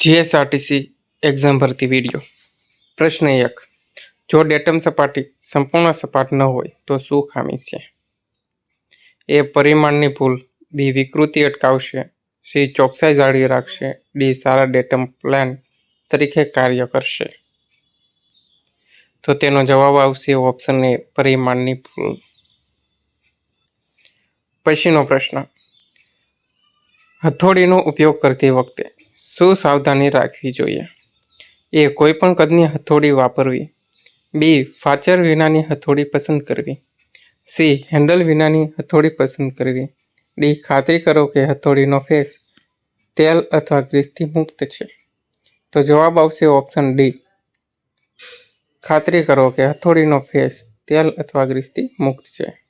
GSRTC exam ભરતી video પ્રશ્ન એક, જો ડેટમ સપાટી સંપૂર્ણ સપાટ ન હોય, તો શું ખામી છે? એ પરિમાણની ભૂલ બી વિકૃતિ અટકાવશે સી ચોકસાઈ જાળવી રાખશે ડી સારા ડેટમ પ્લાન તરીકે કાર્ય કરશે. તો તેનો જવાબ આવશે ઓપ્શન એ પરિમાણની ભૂલ. પછીનો પ્રશ્ન, હથોડીનો ઉપયોગ કરતી વખતે શું સાવધાની રાખવી જોઈએ? એ કોઈપણ કદની હથોડી વાપરવી. બી, ફાચર વિનાની હથોડી પસંદ કરવી. સી, હેન્ડલ વિનાની હથોડી પસંદ કરવી. ડી, ખાતરી કરો કે હથોડીનો ફેસ તેલ અથવા ગ્રીસથી મુક્ત છે. તો જવાબ આવશે ઓપ્શન ડી. ખાતરી કરો કે હથોડીનો ફેસ તેલ અથવા ગ્રીસથી મુક્ત છે.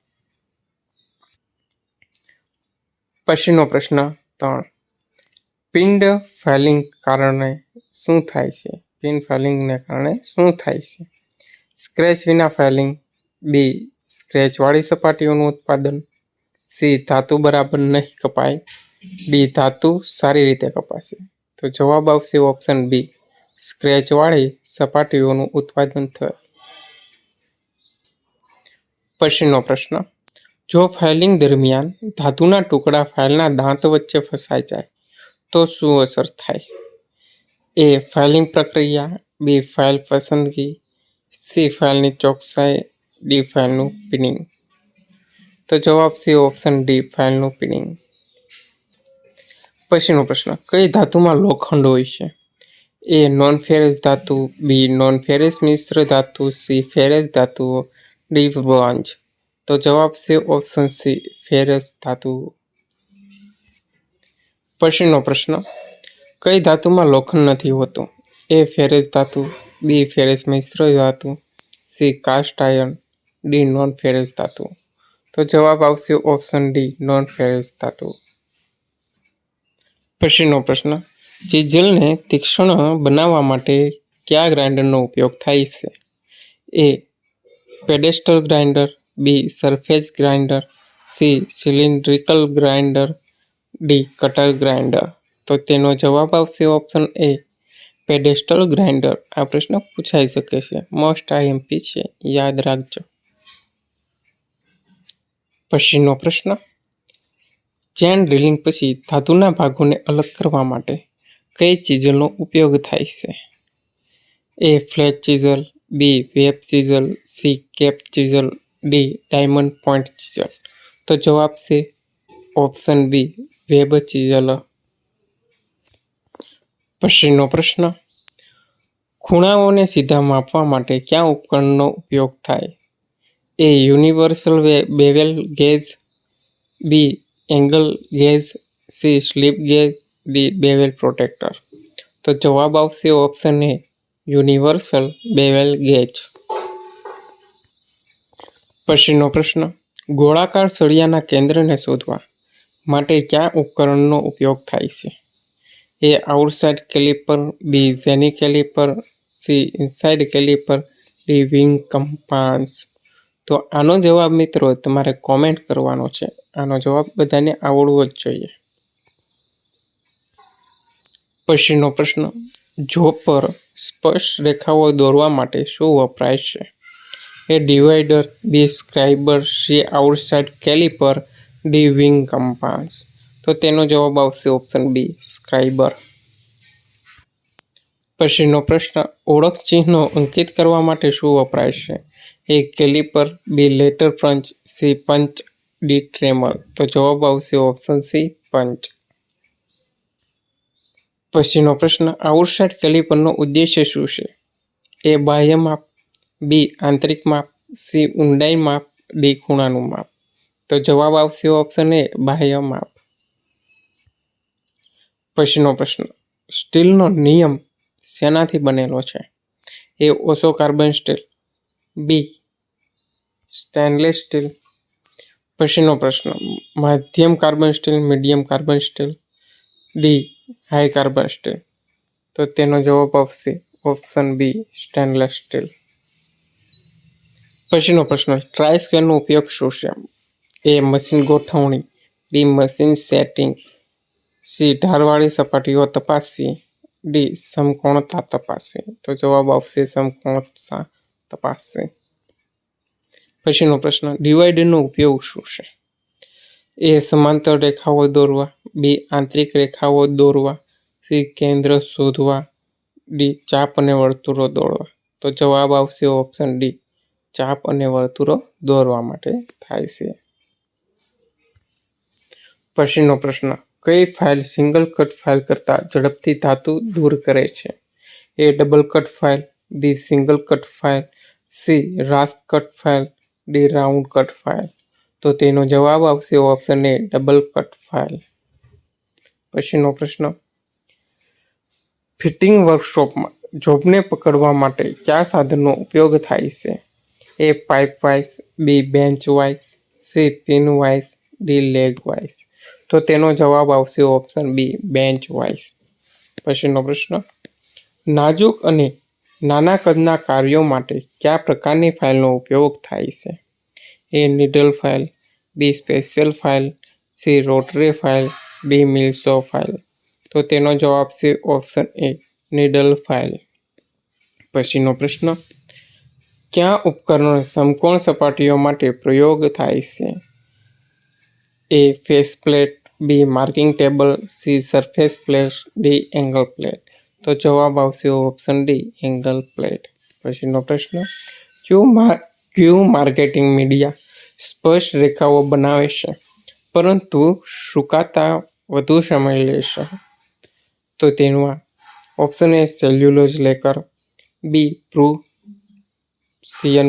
પછીનો પ્રશ્ન ત્રણ. પિંડ ફાઇલિંગ કારણે શું થાય છે? પિન ફાઇલિંગને કારણે શું થાય છે? સ્ક્રેચ વિના ફાઇલિંગ બી, સ્ક્રેચવાળી સપાટીઓનું ઉત્પાદન, સી, ધાતુ બરાબર નહીં કપાય, ડી, ધાતુ સારી રીતે કપાશે. તો જવાબ આવશે ઓપ્શન બી, સ્ક્રેચવાળી સપાટીઓનું ઉત્પાદન થાય. પછીનો પ્રશ્ન, જો ફાઇલિંગ દરમિયાન ધાતુના ટુકડા ફાઇલના દાંત વચ્ચે ફસાઈ જાય તો શું અસર થાય? એ ફાઇલિંગ પ્રક્રિયા બી ફાઇલ પસંદગી સી ફાઇલની ચોકસાઈ ડી ફાઇલનું પિનિંગ તો જવાબ છે ઓપ્શન ડી ફાઇલનું પિનિંગ પછીનો પ્રશ્ન, કઈ ધાતુમાં લોખંડ હોય છે? એ નોન ફેરસ ધાતુ બી નોન ફેરસ મિશ્ર ધાતુ સી ફેરસ ધાતુઓ ડી બ્રોન્ઝ તો જવાબ છે ઓપ્શન સી ફેરસ ધાતુ પછીનો પ્રશ્ન, કઈ ધાતુમાં લોખંડ નથી હોતું? એ ફેરસ ધાતુ, બી ફેરસ મિશ્ર ધાતુ, C cast iron, D non ferrous ધાતુ. તો જવાબ આવશે ઓપ્શન ડી, નોન ફેરસ ધાતુ. પછીનો પ્રશ્ન ચીઝલને તીક્ષ્ણ બનાવવા માટે કયા ગ્રાઇન્ડરનો ઉપયોગ થાય છે? A pedestal grinder, B surface grinder, C cylindrical grinder D cutter grinder. તો તેનો જવાબ આવશે ઓપ્શન એ, પેડેસ્ટલ ગ્રાઇન્ડર. આ પ્રશ્ન પૂછાઈ શકે છે. મોસ્ટ આઈએમપી છે. યાદ રાખજો. પછીનો પ્રશ્ન ચેન ડ્રિલિંગ પછી ધાતુના ભાગોને અલગ કરવા માટે કઈ ચીઝલનો ઉપયોગ થાય છે? A flat chisel B web chisel C cape chisel D diamond point chisel તો જવાબ છે ઓપ્શન બી વેબ ચીઝલ પછીનો પ્રશ્ન ખૂણાઓને સીધા માપવા માટે કયા ઉપકરણનો ઉપયોગ થાય A universal bevel gauge B angle gauge C slip gauge D bevel protractor તો જવાબ આવશે option A universal bevel gauge પછીનો પ્રશ્ન. ગોળાકાર સળિયાના કેન્દ્રને શોધવા. માટે કયા ઉપકરણનો ઉપયોગ થાય છે? A outside caliper, B jenny caliper, C inside caliper, D wing compass તો આનો જવાબ મિત્રો તમારે કોમેન્ટ કરવાનો છે. આનો જવાબ બધાને આવડવો જ જોઈએ. પછીનો પ્રશ્ન, જો પર સ્પષ્ટ રેખાઓ દોરવા માટે શું વપરાય છે? A divider B scriber C outside caliper D wing compass તો તેનો જવાબ આવશે ઓપ્શન બી સ્ક્રાઇબર પછીનો પ્રશ્ન, ઓળખ ચિહ્નો અંકિત કરવા માટે શું વપરાય છે? A caliper B letter punch C punch D trammel. તો જવાબ આવશે ઓપ્શન સી પંચ. પછીનો પ્રશ્ન, આઉટસાઇડ કેલિપરનો ઉદ્દેશ્ય શું છે? એ બાહ્ય માપ બી આંતરિક માપ સી ઊંડાઈ માપ ડી ખૂણાનું માપ. તો જવાબ આવશે ઓપ્શન એ બાહ્ય માપ. પછીનો પ્રશ્ન, સ્ટીલનો નિયમ શેનાથી બનેલો છે? એ ઓછો carbon steel B stainless steel પછીનો પ્રશ્ન, મધ્યમ carbon steel, medium carbon steel D high carbon steel. તો તેનો જવાબ આવશે ઓપ્શન બી સ્ટેનલેસ સ્ટીલ પછીનો પ્રશ્ન ટ્રાય સ્ક્વેરનો ઉપયોગ શું છે? એ મશીન ગોઠવણી, બી મશીન સેટિંગ, સી ઢાળવાળી સપાટીઓ તપાસવી, ડી સમકોણતા તપાસવી. તો જવાબ આવશે સમકોણતા તપાસવી. પછીનો પ્રશ્ન ડિવાઈડરનો ઉપયોગ શું છે? એ સમાંતર રેખાઓ દોરવા, બી આંતરિક રેખાઓ દોરવા, સી કેન્દ્ર શોધવા, ડી ચાપ અને વર્તુળો દોરવા. તો જવાબ આવશે ઓપ્શન ડી, ચાપ અને વર્તુળો દોરવા માટે થાય છે. પછીનો પ્રશ્ન, કઈ ફાઇલ સિંગલ કટ ફાઇલ કરતાં ઝડપથી ધાતુ દૂર કરે છે? A double cut file, B single cut file, C rasp cut file, D round cut file. તો તેનો જવાબ આવશે option A double cut file. પછીનો પ્રશ્ન, ફિટિંગ વર્કશોપમાં જોબને પકડવા માટે કયા સાધનનો ઉપયોગ થાય છે? A pipe vice B bench vice, C pin vice D leg vice. તો તેનો જવાબ આવશે ઓપ્શન બી બેન્ચ વાઇઝ પછીનો પ્રશ્ન, નાજુક અને નાના કદના કાર્યો માટે કયા પ્રકારની ફાઇલનો ઉપયોગ થાય છે? A needle file B special file C rotary file D mill saw file તો તેનો જવાબ છે ઓપ્શન એ નીડલ ફાઇલ પછીનો પ્રશ્ન, કયા ઉપકરણો સમકોણ સપાટીઓ માટે પ્રયોગ થાય છે? A face plate B marking table, C surface plate, D angle plate. તો જવાબ આવશે ઓપ્શન ડી, એંગલ પ્લેટ. પછીનો પ્રશ્ન, ક્યુ માર ક્યુ માર્કેટિંગ મીડિયા સ્પષ્ટ રેખાઓ બનાવે છે, પરંતુ સુકાતા વધુ સમય લેશે તો તેનું option A cellulose lacquer, B Prussian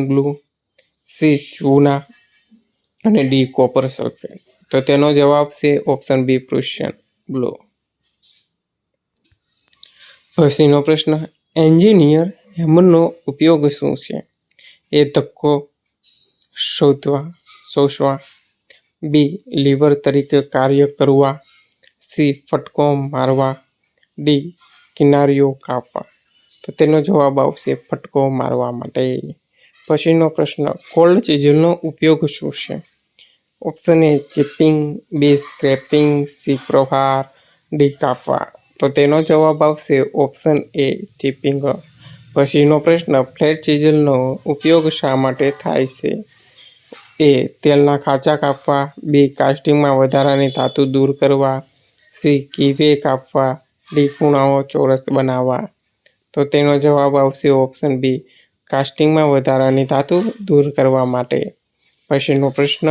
blue C ચૂના, અને ડી કોપર સલ્ફેટ. તો તેનો જવાબ છે ઓપ્શન બી પ્રુશિયન બ્લો પછીનો પ્રશ્ન એન્જિનિયર હેમરનો ઉપયોગ શું છે? એ ધક્કો શોધવા, શોષવા બી લીવર તરીકે કાર્ય કરવા સી ફટકો મારવા ડી કિનારીઓ કાપવા. તો તેનો જવાબ આવશે ફટકો મારવા માટે. પછીનો પ્રશ્ન કોલ્ડ ચીઝલનો ઉપયોગ શું છે? Option A chipping B scraping C પ્રહાર ડી કાપવા તો તેનો જવાબ આવશે ઓપ્શન એ ચિપિંગ પછીનો પ્રશ્ન ફ્લેટ ચીઝલનો ઉપયોગ શા માટે થાય છે? એ તેલના ખાંચા કાપવા. બી કાસ્ટિંગમાં વધારાની ધાતુ દૂર કરવા. સી કીવે કાપવા. ડી ખૂણાઓ ચોરસ બનાવવા. તો તેનો જવાબ આવશે ઓપ્શન બી કાસ્ટિંગમાં વધારાની ધાતુ દૂર કરવા માટે. પછીનો પ્રશ્ન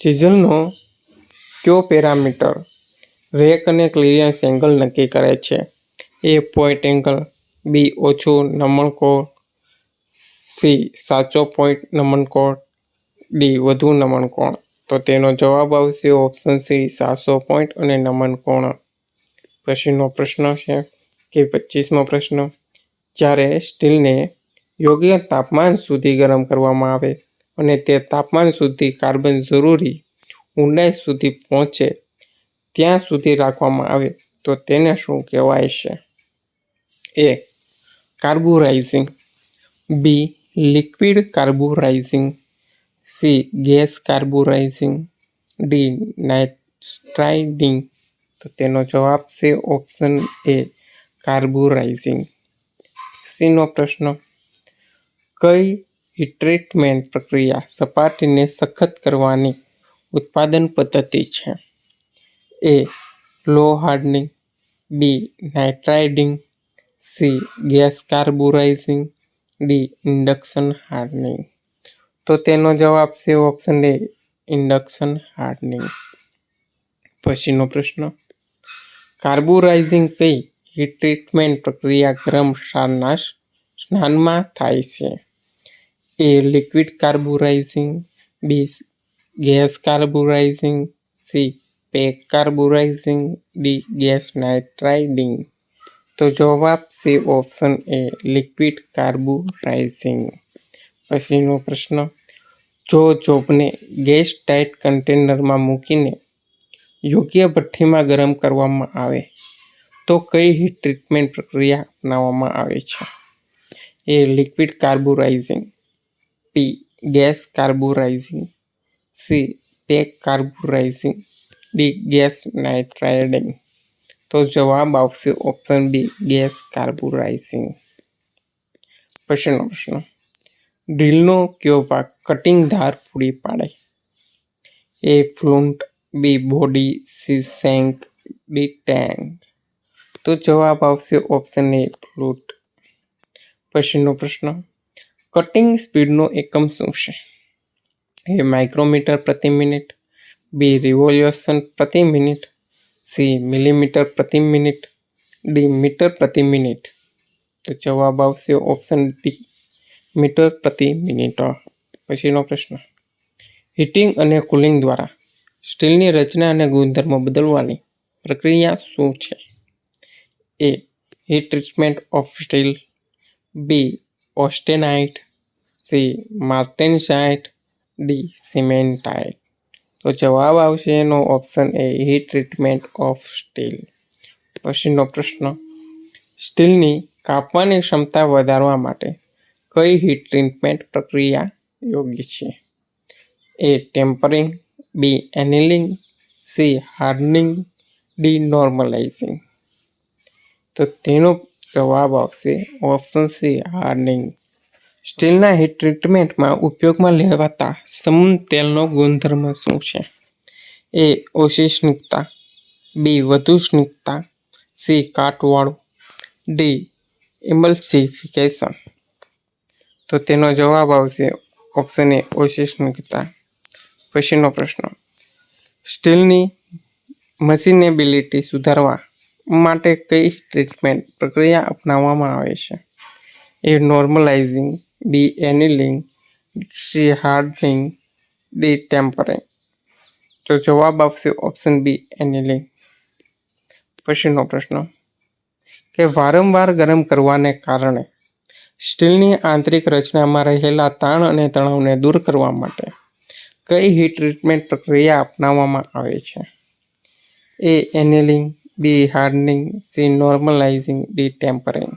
ચીઝલનો કયો પેરામીટર રેક અને ક્લિયરન્સ એંગલ નક્કી કરે છે? એ પોઈન્ટ એંગલ, બી ઓછો નમણ કોણ, સી સાચો પોઈન્ટ નમણકોણ ડી વધુ નમણકોણ તો તેનો જવાબ આવશે ઓપ્શન સી સાતસો પોઈન્ટ અને નમન કોણ. પછીનો પ્રશ્ન છે કે પચીસમો પ્રશ્ન, જ્યારે સ્ટીલને યોગ્ય તાપમાન સુધી ગરમ કરવામાં આવે અને તે તાપમાન સુધી કાર્બન જરૂરી ઊંડાઈ સુધી પહોંચે, ત્યાં સુધી રાખવામાં આવે, તો તેને શું કહેવાય છે? A, carburising. B, liquid carburising. C, gas carburising. D, nitriding. તો તેનો જવાબ છે ઓપ્શન એ, કાર્બુરાઇઝિંગ. સીનો પ્રશ્ન, કઈ ટ્રીટમેન્ટ પ્રક્રિયા સપાટીને સખત કરવાની ઉત્પાદન પદ્ધતિ છે. A low hardening B nitriding C gas carburising D induction hardening તો તેનો જવાબ છે ઓપ્શન એ ઇન્ડક્શન હાર્ડનિંગ પછીનો પ્રશ્ન. કાર્બુરાઇઝિંગ કઈ હીટ ટ્રીટમેન્ટ પ્રક્રિયા ગરમ સારનાશ સ્નાનમાં થાય છે. A liquid carburising B gas carburising C pack carburising D gas nitriding તો જવાબ છે ઓપ્શન એ લિક્વિડ કાર્બુરાઇઝિંગ પછીનો પ્રશ્ન, જો જોબને ગેસ ટાઇટ કન્ટેનરમાં મૂકીને યોગ્ય ભઠ્ઠીમાં ગરમ કરવામાં આવે, તો કઈ હીટ ટ્રીટમેન્ટ પ્રક્રિયા અપનાવવામાં આવે છે? A liquid carburising B gas carburising C pack carburising D gas nitriding તો જવાબ આવશે ઓપ્શન બી ગેસ કાર્બોરાઇઝિંગ પછીનો પ્રશ્ન. ડ્રીલનો કયો ભાગ કટિંગ ધાર પૂરી પાડે? A flute B body C shank D tang તો જવાબ આવશે ઓપ્શન એ ફ્લૂટ પછીનો પ્રશ્ન. કટિંગ સ્પીડનો એકમ શું છે? એ માઇક્રોમીટર પ્રતિ મિનિટ બી રિવોલ્યુશન પ્રતિ મિનિટ સી મિલીમીટર પ્રતિ મિનિટ ડી મીટર પ્રતિ મિનિટ તો જવાબ આવશે ઓપ્શન ડી મીટર પ્રતિ મિનિટ પછીનો પ્રશ્ન. હીટિંગ અને કુલિંગ દ્વારા સ્ટીલની રચના અને ગુણધર્મો બદલવાની પ્રક્રિયા શું છે? A heat treatment of steel B austenite C martensite D cementite. તો જવાબ આવશે એનો option A heat treatment of steel. પછીનો પ્રશ્ન, સ્ટીલની કાપવાની ક્ષમતા વધારવા માટે કઈ હીટ ટ્રીટમેન્ટ પ્રક્રિયા યોગ્ય છે? A tempering, B annealing, C hardening, D normalising. તો તેનો જવાબ આવશે ઓપ્શન સી હાર્નિંગ સ્ટીલના હીટ ટ્રીટમેન્ટમાં ઉપયોગમાં લેવાતા સમૂહ તેલનો ગુણધર્મ શું છે? એ ઓછી સ્નિગ્ધતા. બી વધુ સ્નિગ્ધતા. સી કાટવાળું. ડી ઇમલ્સિફિકેશન તો તેનો જવાબ આવશે ઓપ્શન એ ઓછી સ્નિગ્ધતા. પછીનો પ્રશ્ન. સ્ટીલની મશીનેબિલિટી સુધારવા માટે કઈ ટ્રીટમેન્ટ પ્રક્રિયા અપનાવવામાં આવે છે? A normalising B annealing C hardening D tempering તો જવાબ આવશે ઓપ્શન બી એનિલિંગ પછીનો પ્રશ્ન. કે વારંવાર ગરમ કરવાને કારણે સ્ટીલની આંતરિક રચનામાં રહેલા તાણ અને તણાવને દૂર કરવા માટે કઈ હીટ ટ્રીટમેન્ટ પ્રક્રિયા અપનાવવામાં આવે છે? A annealing B hardening C normalising D tempering.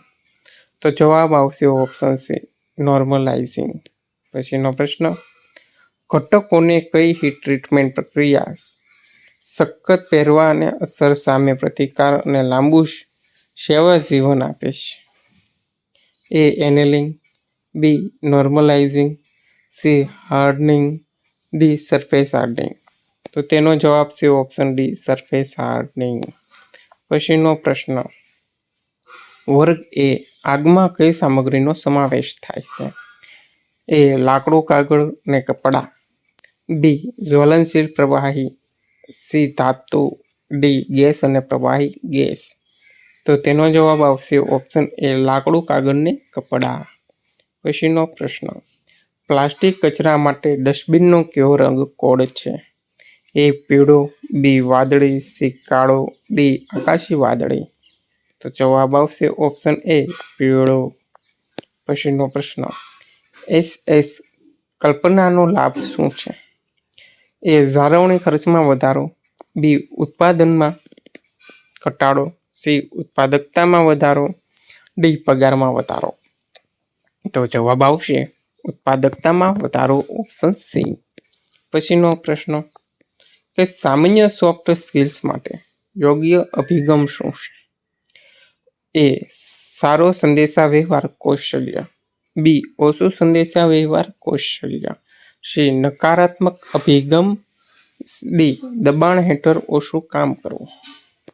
તો જવાબ આવશે ઓપ્શન સી, નોર્મલાઇઝિંગ. પછીનો પ્રશ્ન, ઘટકોને કઈ હીટ ટ્રીટમેન્ટ પ્રક્રિયા સખત પહેરવા અને અસર સામે પ્રતિકાર અને લાંબુ સેવા જીવન આપે છે? A annealing, B normalising, C hardening, D surface hardening. તો તેનો જવાબ છે ઓપ્શન ડી સરફેસ હાર્ડનિંગ. પછીનો પ્રશ્ન. વર્ગ એ આગમાં કઈ સામગ્રીનો સમાવેશ થાય છે? એ લાકડું, કાગળ ને કપડાં. બી, જ્વલનશીલ પ્રવાહી. સી, ધાતુ. ડી, ગેસ અને પ્રવાહી ગેસ. તો તેનો જવાબ આવશે ઓપ્શન એ લાકડું, કાગળ ને કપડાં. પછીનો પ્રશ્ન. પ્લાસ્ટિક કચરા માટે ડસ્ટબિનનો કયો રંગ કોડ છે? એ પીળો, બી વાદળી, સી કાળો, ડી આકાશી વાદળી. તો જવાબ આવશે ઓપ્શન એ, પીળો. પછીનો પ્રશ્ન એસ એસ કલ્પનાનો લાભ શું છે? એ જાળવણી ખર્ચમાં વધારો, બી ઉત્પાદનમાં ઘટાડો, સી ઉત્પાદકતામાં વધારો, ડી પગારમાં વધારો. તો જવાબ આવશે ઉત્પાદકતામાં વધારો ઓપ્શન સી. પછીનો પ્રશ્ન કે સામાન્ય સોફ્ટ સ્કિલ્સ માટે યોગ્ય અભિગમ શું છે? એ. સારો સંદેશાવ્યવહાર કૌશલ્ય. બી. ઓછું સંદેશાવ્યવહાર કૌશલ્ય. સી. નકારાત્મક અભિગમ. ડી. દબાણ હેઠળ ઓછું કામ કરવું.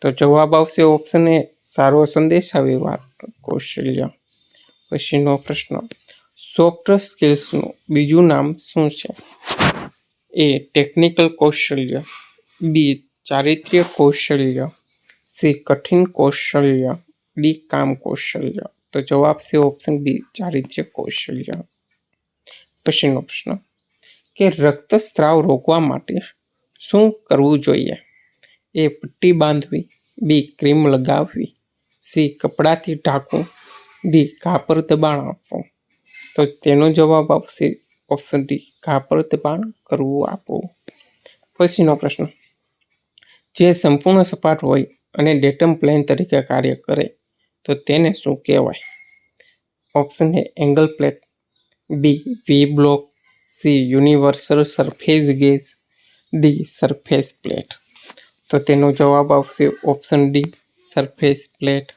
તો જવાબ આવશે ઓપ્શન એ સારો સંદેશાવ્યવહાર કૌશલ્ય. પછીનો પ્રશ્ન. સોફ્ટ સ્કિલ્સનું બીજું નામ શું છે? એ ટેકનિકલ કૌશલ્ય બી ચારિત્ર્ય કૌશલ્ય સી કઠિન કૌશલ્ય ડી કામ કૌશલ્ય તો જવાબ છે ઓપ્શન બી ચારિત્ર્ય કૌશલ્ય પછીનો પ્રશ્ન કે રક્તસ્રાવ રોકવા માટે શું કરવું જોઈએ એ પટ્ટી બાંધવી બી ક્રીમ લગાવવી સી કપડાથી ઢાંકવું ડી ઘા પર દબાણ આપવું તો તેનો જવાબ આવશે ઓપ્શન ડી કાપડ દબાણ કરવું આપવું પછીનો પ્રશ્ન, જે સંપૂર્ણ સપાટ હોય અને ડેટમ પ્લેન તરીકે કાર્ય કરે, તો તેને શું કહેવાય? Option A angle plate B V block C universal surface gauge D surface plate તો તેનો જવાબ આવશે ઓપ્શન ડી સરફેસ પ્લેટ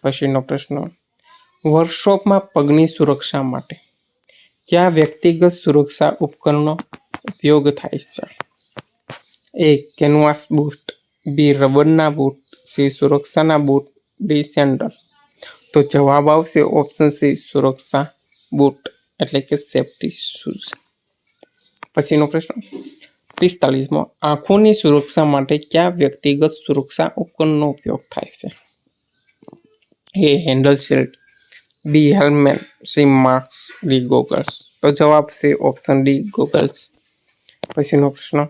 પછીનો પ્રશ્ન વર્કશોપમાં પગની સુરક્ષા માટે કયા વ્યક્તિગત સુરક્ષા ઉપકરણનો ઉપયોગ થાય છે? A, canvas boot. બી, રબરના બૂટ. સી, સુરક્ષાના બૂટ. D, sandal. તો જવાબ આવશે ઓપ્શન સી, સુરક્ષા બૂટ, એટલે કે સેફ્ટી શૂઝ. પછીનો પ્રશ્ન. પિસ્તાલીસમો આંખોની સુરક્ષા માટે કયા વ્યક્તિગત સુરક્ષા ઉપકરણનો ઉપયોગ થાય છે? A, handle shield B helmet C mask D goggles તો જવાબ છે ઓપ્શન ડી ગોગલ્સ પછીનો પ્રશ્ન,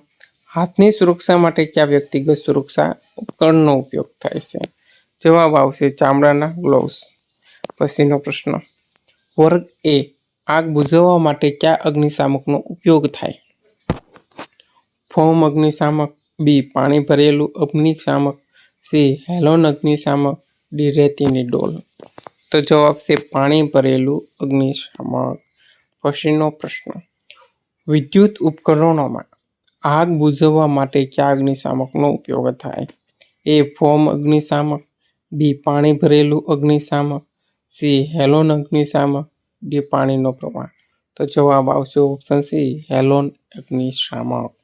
હાથની સુરક્ષા માટે કયા વ્યક્તિગત સુરક્ષા ઉપકરણનો ઉપયોગ થાય છે? જવાબ આવશે ચામડાના ગ્લોવ્સ પછીનો પ્રશ્ન, વર્ગ એ આગ બુઝાવવા માટે કયા અગ્નિશામકનો ઉપયોગ થાય? ફોમ અગ્નિશામક બી પાણી ભરેલું અગ્નિશામક સી હેલોન અગ્નિશામક ડી રેતીની ડોલ. તો જવાબ છે પાણી ભરેલું અગ્નિશામક. પછીનો પ્રશ્ન. વિદ્યુત ઉપકરણોમાં આગ બુઝવવા માટે કયા અગ્નિશામકનો ઉપયોગ થાય? એ ફોમ અગ્નિશામક, બી પાણી ભરેલું અગ્નિશામક, સી હેલોન અગ્નિશામક, ડી પાણીનો પ્રમાણ તો જવાબ આવશે ઓપ્શન સી હેલોન અગ્નિશામક.